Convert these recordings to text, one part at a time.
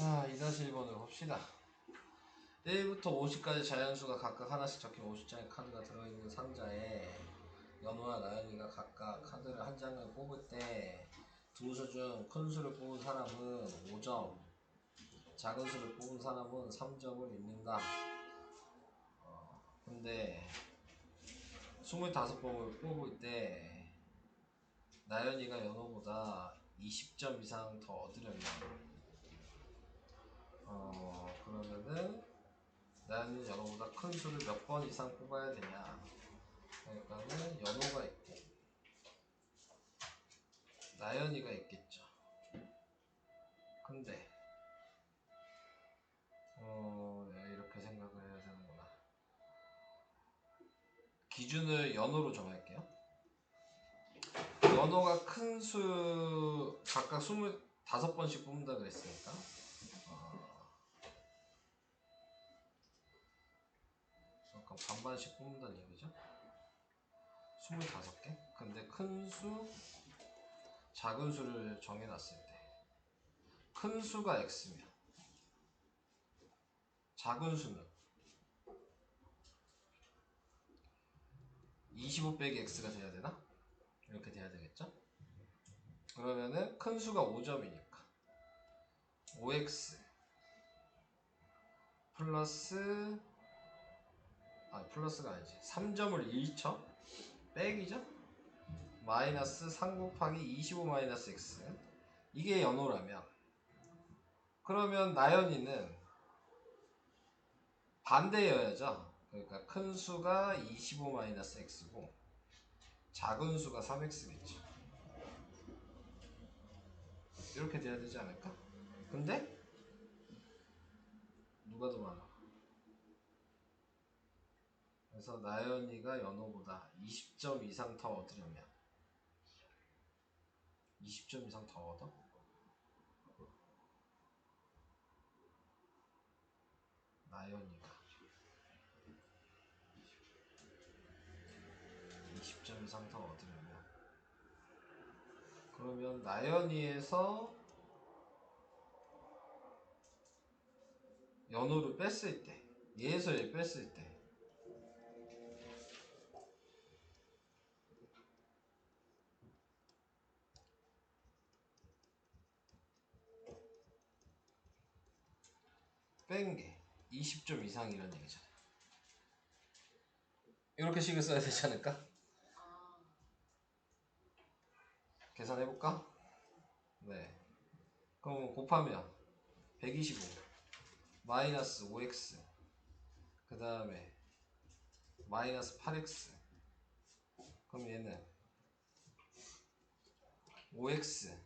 자, 2-1번으로 봅시다. 1부터 50까지 자연수가 각각 하나씩 적힌 50장의 카드가 들어있는 상자에 연우와 나연이가 각각 카드를 한 장을 뽑을 때 두 수 중 큰 수를 뽑은 사람은 5점, 작은 수를 뽑은 사람은 3점을 잃는다. 어, 근데 25번을 뽑을 때 나연이가 연우보다 20점 이상 더 얻으려면 어 그러면은 나는 연어보다 큰 수를 몇 번 이상 뽑아야 되냐? 그러니까는 연어가 있고 나연이가 있겠죠. 근데 어 이렇게 생각을 해야 되는구나. 기준을 연어로 정할게요. 연어가 큰 수 각각 25번씩 뽑는다 그랬으니까 잠깐 반반씩 뽑는다는 얘기죠 25개 근데 큰 수 작은 수를 정해놨을 때 큰 수가 x면 작은 수는 25 빼기 x가 돼야 되나? 이렇게 돼야 되겠죠? 그러면은 큰 수가 5점이니까 5x 플러스 아 플러스가 아니지 3점을 1쳐 빼기죠? 마이너스 3 곱하기 25 마이너스 x 이게 연호라면 그러면 나연이는 반대여야죠 그러니까 큰 수가 25 마이너스 x고 작은 수가 3x겠죠 이렇게 돼야 되지 않을까? 근데 누가 더 많아? 그래서 나연이가 연호보다 20점 이상 더 얻으려면. 20점 이상 더 얻어? 나연이가. 20점 이상 더 얻으려면. 그러면 나연이에서 연호를 뺐을 때 얘에서 얘 뺐을 때 뺀 게 20점 이상이라는 얘기잖아요. 이렇게 식을 써야 되지 않을까? 계산해볼까? 네. 그럼 곱하면 125 마이너스 5x 그 다음에 마이너스 8x 그럼 얘는 5x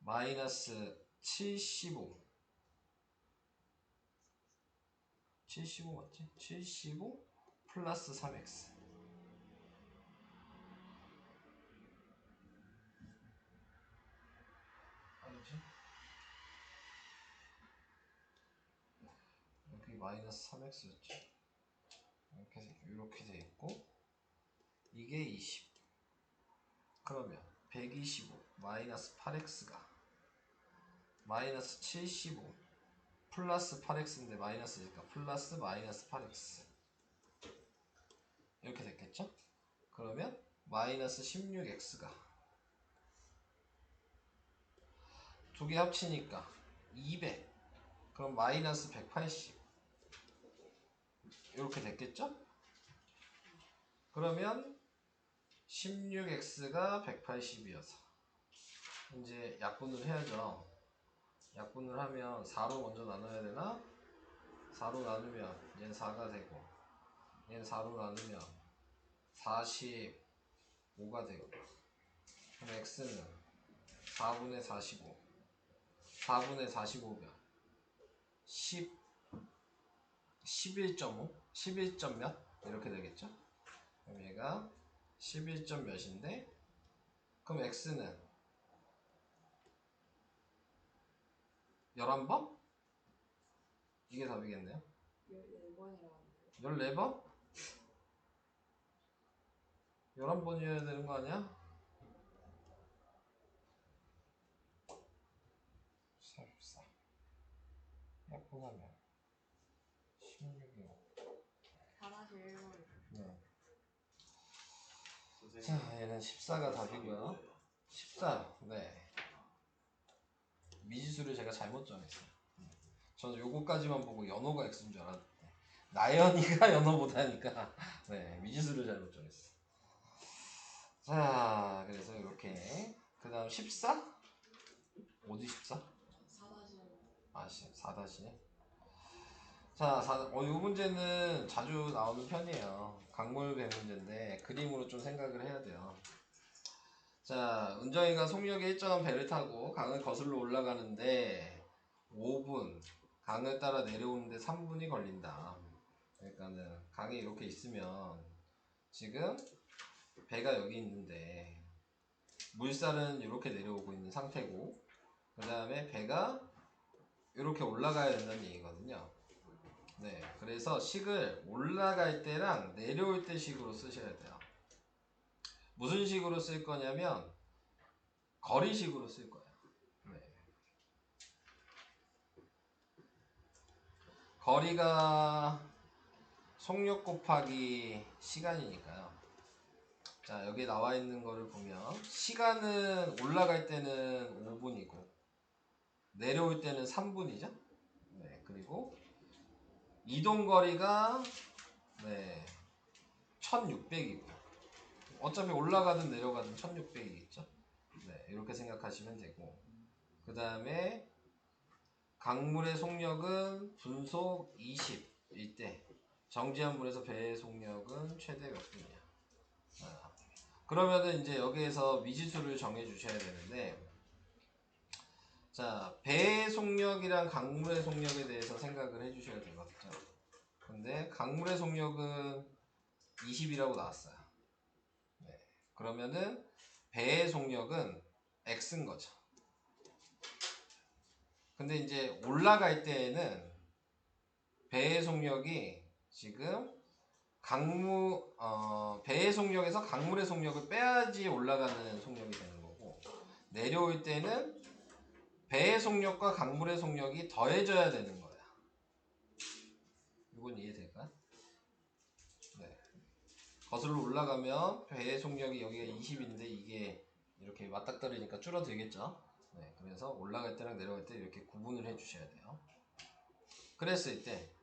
마이너스 75 75 맞지? 75 플러스 3x 아니지? 여기 마이너스 3x였지 이렇게 이렇게 돼 있고 이게 20 그러면 125 마이너스 8x가 마이너스 75 플러스 8x인데 마이너스니까 플러스 마이너스 8x 이렇게 됐겠죠? 그러면 마이너스 16x가 두 개 합치니까 200 그럼 마이너스 180 이렇게 됐겠죠? 그러면 16x가 180이어서 이제 약분을 해야죠 약분을 하면 4로 먼저 나눠야 되나? 4로 나누면 얘는 4가 되고 얘는 4로 나누면 45가 되고 그럼 x는 4분의 45 4분의 45면 10 11.5 11점 몇? 이렇게 되겠죠? 그럼 얘가 11점 몇인데 그럼 x는 11번? 이게 답이겠네요 14번이라고 14번? 11번이어야 되는 거 아니야? 14 약분하면 16이 5 4다시 1번 네. 자 얘는 14가 답이고요 14 네. 미지수를 제가 잘못 정했어요 음. 저는 요거까지만 보고 연호가 X인 줄 알았는데 나연이가 연호보다니까 네 미지수를 잘못 정했어 자 그래서 이렇게 그 다음 14? 어디 14? 4다시 1번 아, 4다시. 자, 4, 어, 이 문제는 자주 나오는 편이에요. 강물 배 문제인데, 그림으로 좀 생각을 해야 돼요. 자, 은정이가 속력의 일정한 배를 타고 강을 거슬러 올라가는데, 5분, 강을 따라 내려오는데 3분이 걸린다. 그러니까는, 강이 이렇게 있으면, 지금, 배가 여기 있는데, 물살은 이렇게 내려오고 있는 상태고, 그 다음에 배가 이렇게 올라가야 된다는 얘기거든요. 네, 그래서 식을 올라갈 때랑 내려올 때 식으로 쓰셔야 돼요. 무슨 식으로 쓸 거냐면 거리식으로 쓸 거예요. 네. 거리가 속력 곱하기 시간이니까요. 자, 여기 나와 있는 거를 보면 시간은 올라갈 때는 5분이고 내려올 때는 3분이죠. 네, 그리고 이동 거리가 네, 1600이고 어차피 올라가든 내려가든 1600이겠죠. 네, 이렇게 생각하시면 되고 그 다음에 강물의 속력은 분속 20일 때 정지한 물에서 배의 속력은 최대 몇 분이야. 아, 그러면은 이제 여기에서 미지수를 정해 주셔야 되는데 자, 배의 속력이랑 강물의 속력에 대해서 생각을 해 주셔야 되거든요. 근데 강물의 속력은 20이라고 나왔어요. 네. 그러면은 배의 속력은 X인 거죠. 근데 이제 올라갈 때에는 배의 속력이 지금 강무 어, 배의 속력에서 강물의 속력을 빼야지 올라가는 속력이 되는 거고 내려올 때는 배의 속력과 강물의 속력이 더해져야 되는 거야. 이건 이해될까? 네. 거슬러 올라가면 배의 속력이 여기가 20인데 이게 이렇게 맞닥뜨리니까 줄어들겠죠? 네. 그래서 올라갈 때랑 내려갈 때 이렇게 구분을 해 주셔야 돼요. 그랬을 때,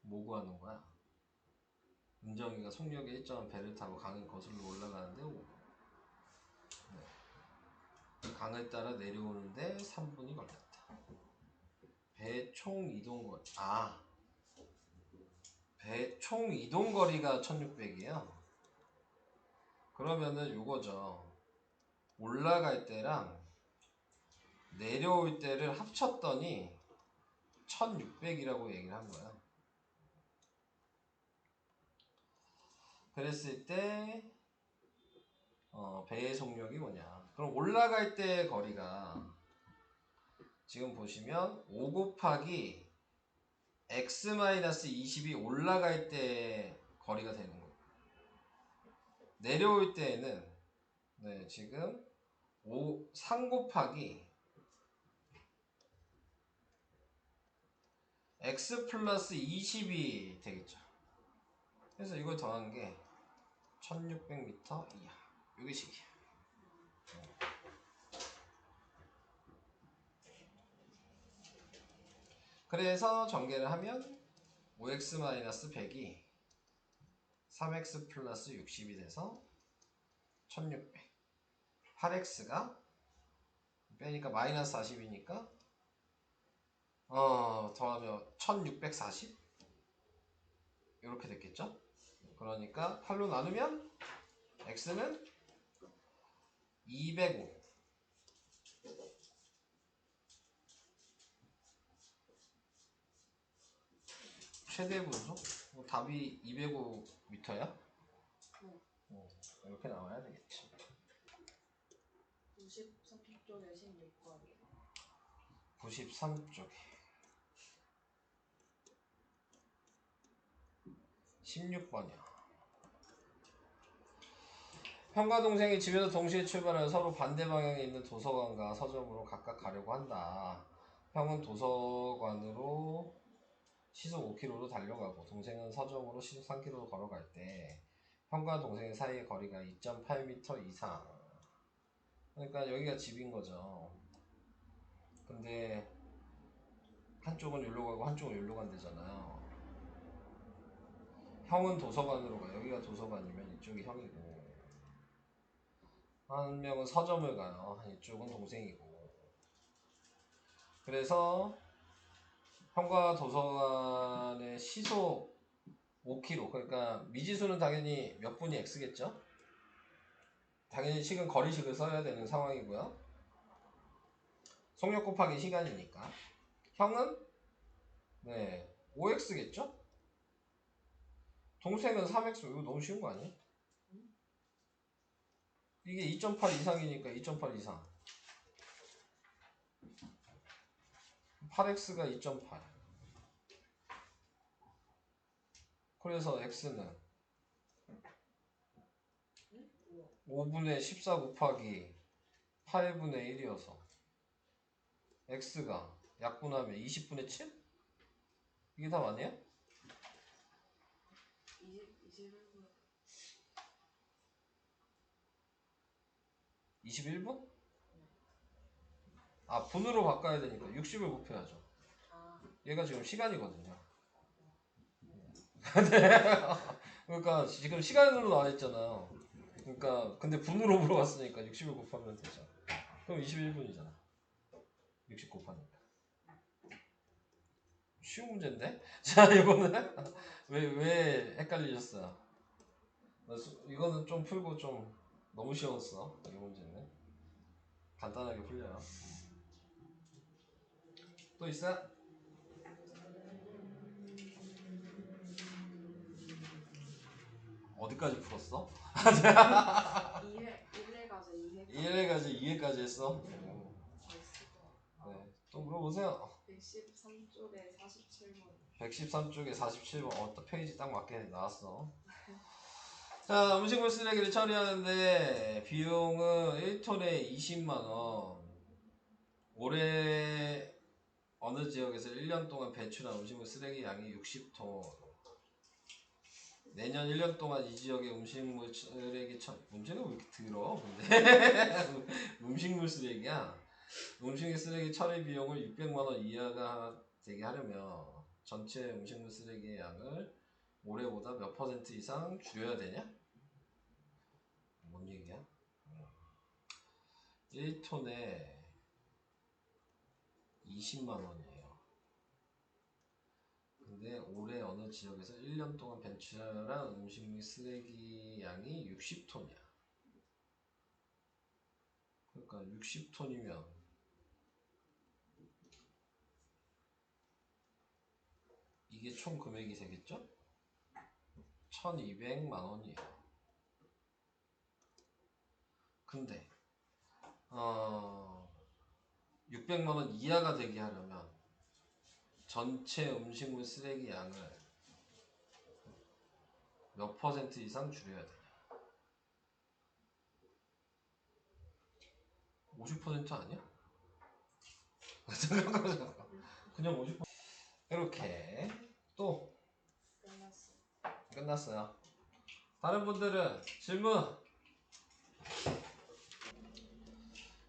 뭐 구하는 거야? 은정이가 속력의 일정한 배를 타고 강을 거슬러 올라가는데 강을 따라 내려오는데 3분이 걸렸다. 배 총 이동 거리. 아. 배총 이동 거리가 1600이에요. 그러면은 요거죠. 올라갈 때랑 내려올 때를 합쳤더니 1600이라고 얘기를 한 거야. 그랬을 때 어, 배의 속력이 뭐냐? 그럼 올라갈 때 거리가 지금 보시면 5 곱하기 x-20이 올라갈 때 거리가 되는 거고 내려올 때에는 네, 지금 5, 3 곱하기 x 플러스 20이 되겠죠. 그래서 이걸 더한 게 1600m 이하. 이게 식이야. 그래서 전개를 하면 5x-100이 3x 플러스 60이 돼서 1600 8x가 빼니까 마이너스 40이니까 어 더하면 1640 이렇게 됐겠죠? 그러니까 8로 나누면 x는 205 최대 분속? 뭐 답이 205m야? 네. 어, 이렇게 나와야 되겠지. 93쪽에 16번 93쪽에 16번이야. 형과 동생이 집에서 동시에 출발하여 서로 반대 방향에 있는 도서관과 서점으로 각각 가려고 한다. 형은 도서관으로 시속 5km로 달려가고 동생은 서점으로 시속 3km로 걸어갈 때 형과 동생 사이의 거리가 2.8m 이상. 그러니까 여기가 집인 거죠. 근데 한쪽은 여기로 가고 한쪽은 여기로 간대잖아요. 형은 도서관으로 가. 여기가 도서관이면 이쪽이 형이고 한 명은 서점을 가요. 이쪽은 동생이고. 그래서 형과 도서관의 시속 5km. 그러니까 미지수는 당연히 몇 분이 x겠죠? 당연히 식은 거리식을 써야 되는 상황이고요. 속력 곱하기 시간이니까. 형은 네 5x겠죠? 동생은 3x. 이거 너무 쉬운 거 아니에요? 이게 2.8 이상이니까 2.8 이상. 8x가 2.8. 그래서 x는 5분의 14 곱하기 8분의 1이어서 x가 약분하면 20분의 7? 이게? 20, 21분 21분? 아 분으로 바꿔야 되니까 60을 곱해야죠. 아 얘가 지금 시간이거든요. 네. 그러니까 지금 시간으로 나와 있잖아요. 그러니까 근데 분으로 물어봤으니까 60을 곱하면 되죠. 그럼 21분이잖아. 60 곱하니까. 쉬운 문제인데? 자 이거는 왜 왜 헷갈리셨어요? 이거는 좀 풀고 좀 너무 쉬웠어. 이 문제는 간단하게 풀려요. 또 있어요? 어디까지 풀었어? 2회 1회 가서 2회 1회까지 2회까지 했어? 네. 또 물어보세요. 113쪽에 47번 113쪽에 47번 어떤 페이지 딱 맞게 나왔어. 자, 음식물 쓰레기를 처리하는데 비용은 1톤에 20만 원. 올해 어느 지역에서 1년 동안 배출한 음식물 쓰레기 양이 60톤. 내년 1년 동안 이 지역의 음식물 쓰레기 처 문제가 왜 이렇게 들어? 근데 음식물 쓰레기야. 음식물 쓰레기 처리 비용을 600만 원 이하가 되게 하려면 전체 음식물 쓰레기의 양을 올해보다 몇 퍼센트 이상 줄여야 되냐? 뭔 얘기야? 1톤에 20만 원이에요. 근데 올해 어느 지역에서 1년 동안 배출한 음식물 쓰레기 양이 60톤이야. 그러니까 60톤이면 이게 총 금액이 되겠죠? 1200만 원이에요. 근데 어 600만 원 이하가 되게 하려면 전체 음식물 쓰레기 양을 몇 퍼센트 이상 줄여야 되냐? 50% 아니야? 잠깐만 잠깐. 그냥 50% 이렇게 또 끝났어 끝났어요. 다른 분들은 질문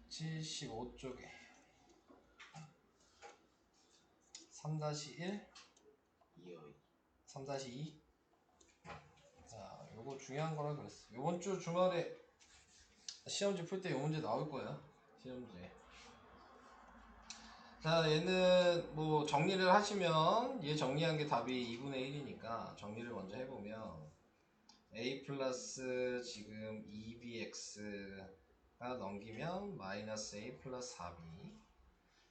75쪽에 3-1 3-2 자, 요거 중요한 거라 그랬어. 요번 주 주말에 시험지 풀 때 요 문제 나올 거야. 시험지. 자, 얘는 뭐 정리를 하시면 얘 정리한 게 답이 2분의 1이니까 정리를 먼저 해보면 a 플러스 지금 2bx가 넘기면 마이너스 a 플러스 4b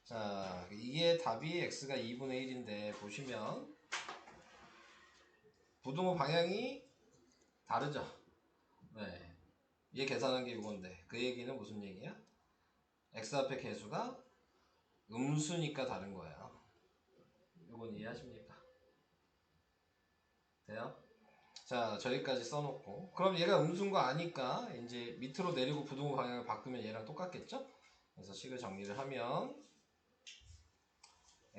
자, 이게 답이 x가 2분의 1인데 보시면 부등호 방향이 다르죠? 네. 얘 계산한 게 이건데 그 얘기는 무슨 얘기야? x 앞에 개수가 음수니까 다른 거예요. 이건 이해하십니까? 돼요? 자, 저기까지 써놓고. 그럼 얘가 음수인 거 아니까, 이제 밑으로 내리고 부동호 방향을 바꾸면 얘랑 똑같겠죠? 그래서 식을 정리를 하면,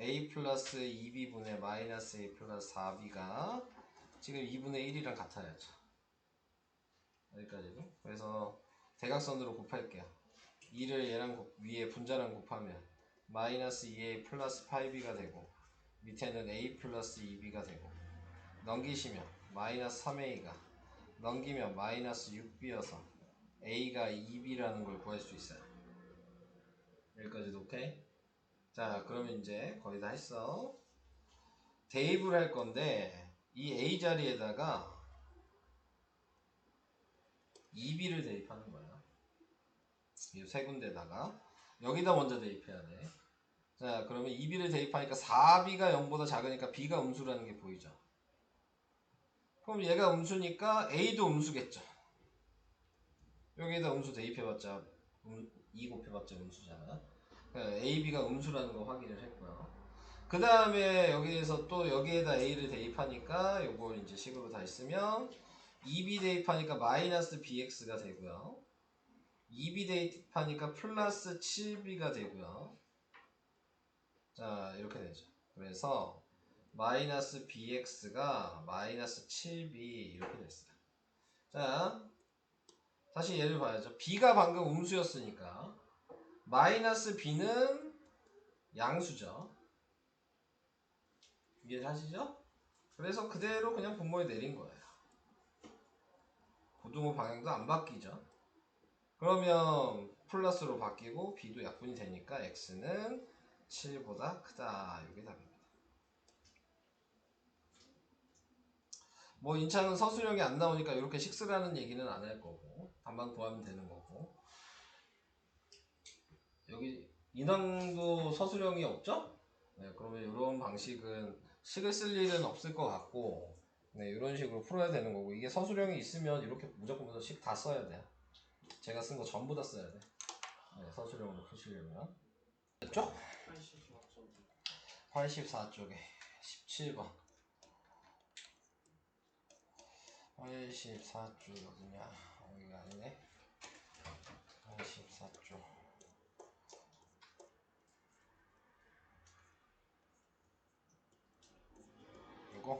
a 플러스 2b분의 마이너스 a 플러스 4b가 지금 2분의 1이랑 같아야죠. 여기까지도. 그래서 대각선으로 곱할게요. 2를 얘랑 곱- 위에 분자랑 곱하면 마이너스 2a 플러스 8b가 되고 밑에는 a 플러스 2b가 되고 넘기시면 마이너스 3a가 넘기면 마이너스 6b여서 a가 2b라는 걸 구할 수 있어요. 여기까지도 오케이? 자 그러면 이제 거의 다 했어. 대입을 할 건데 이 a 자리에다가 2b를 대입하는 거야. 이 세 군데다가 여기다 먼저 대입해야 돼. 자, 그러면 2b를 대입하니까 4b가 0보다 작으니까 b가 음수라는 게 보이죠. 그럼 얘가 음수니까 a도 음수겠죠. 여기에다 음수 대입해봤자 음, 2 곱해봤자 음수잖아. 그러니까 a, b가 음수라는 거 확인을 했고요. 그 다음에 여기에서 또 여기에다 a를 대입하니까 요걸 이제 식으로 다시 쓰면 2b 대입하니까 마이너스 bx가 되고요. 2b 대입하니까 플러스 7b가 되고요. 자, 이렇게 되죠. 그래서 마이너스 bx가 마이너스 7b 이렇게 됐어요. 자, 다시 예를 봐야죠. b가 방금 음수였으니까 마이너스 b는 양수죠. 이해하시죠? 그래서 그대로 그냥 분모에 내린 거예요. 부등호 방향도 안 바뀌죠. 그러면 플러스로 바뀌고 b도 약분이 되니까 x는 7보다 크다. 이게 답입니다. 뭐 인창은 서술형이 안 나오니까 이렇게 식스라는 얘기는 안 할 거고 답만 구하면 되는 거고 여기 인항도 서술형이 없죠? 네, 그러면 이런 방식은 식을 쓸 일은 없을 것 같고 네, 이런 식으로 풀어야 되는 거고 이게 서술형이 있으면 이렇게 무조건 식다 써야 돼요. 제가 쓴 거 전부 다 써야 돼. 네, 서술형으로 푸시려면 됐죠? 84쪽에 17번 84쪽 어디냐 여기가 아니네 84쪽 이거.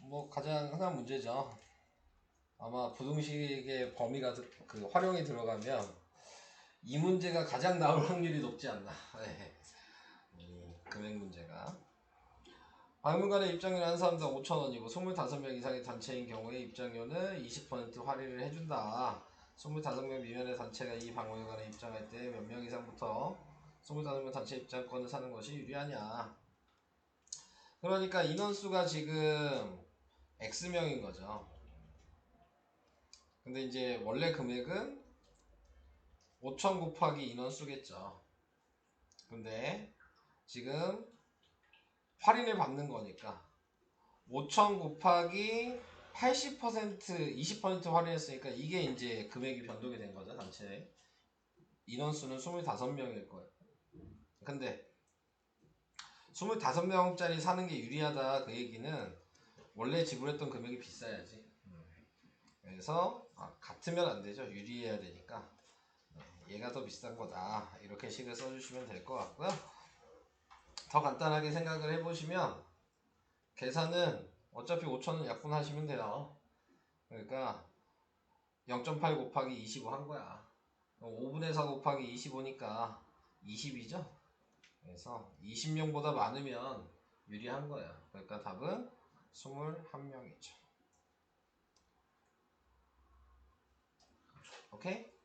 뭐 가장 흔한 문제죠. 아마 부등식의 범위가 들- 그 활용이 들어가면 이 문제가 가장 나올 확률이 높지 않나. 네. 이 금액 문제가. 박물관에 입장료 한 사람당 5천원이고 25명 이상의 단체인 경우에 입장료는 20% 할인을 해준다. 25명 미만의 단체가 이 박물관에 입장할 때 몇 명 이상부터 25명 단체 입장권을 사는 것이 유리하냐 그러니까 인원수가 지금 X명인 거죠. 근데 이제 원래 금액은 5천 곱하기 인원수겠죠. 근데 지금 할인을 받는 거니까 5천 곱하기 80% 20% 할인했으니까 이게 이제 금액이 변동이 된 거죠 단체. 인원수는 25명일 거예요. 근데 25명짜리 사는 게 유리하다 그 얘기는 원래 지불했던 금액이 비싸야지 그래서 아, 같으면 안 되죠 유리해야 되니까 네, 얘가 더 비싼 거다 이렇게 식을 써주시면 될 것 같고요 더 간단하게 생각을 해보시면 계산은 어차피 5천원 약분하시면 돼요. 그러니까 0.8 곱하기 25 한 거야. 5분의 4 곱하기 25니까 20이죠? 그래서 20명보다 많으면 유리한 거예요. 그러니까 답은 21명이죠. 오케이?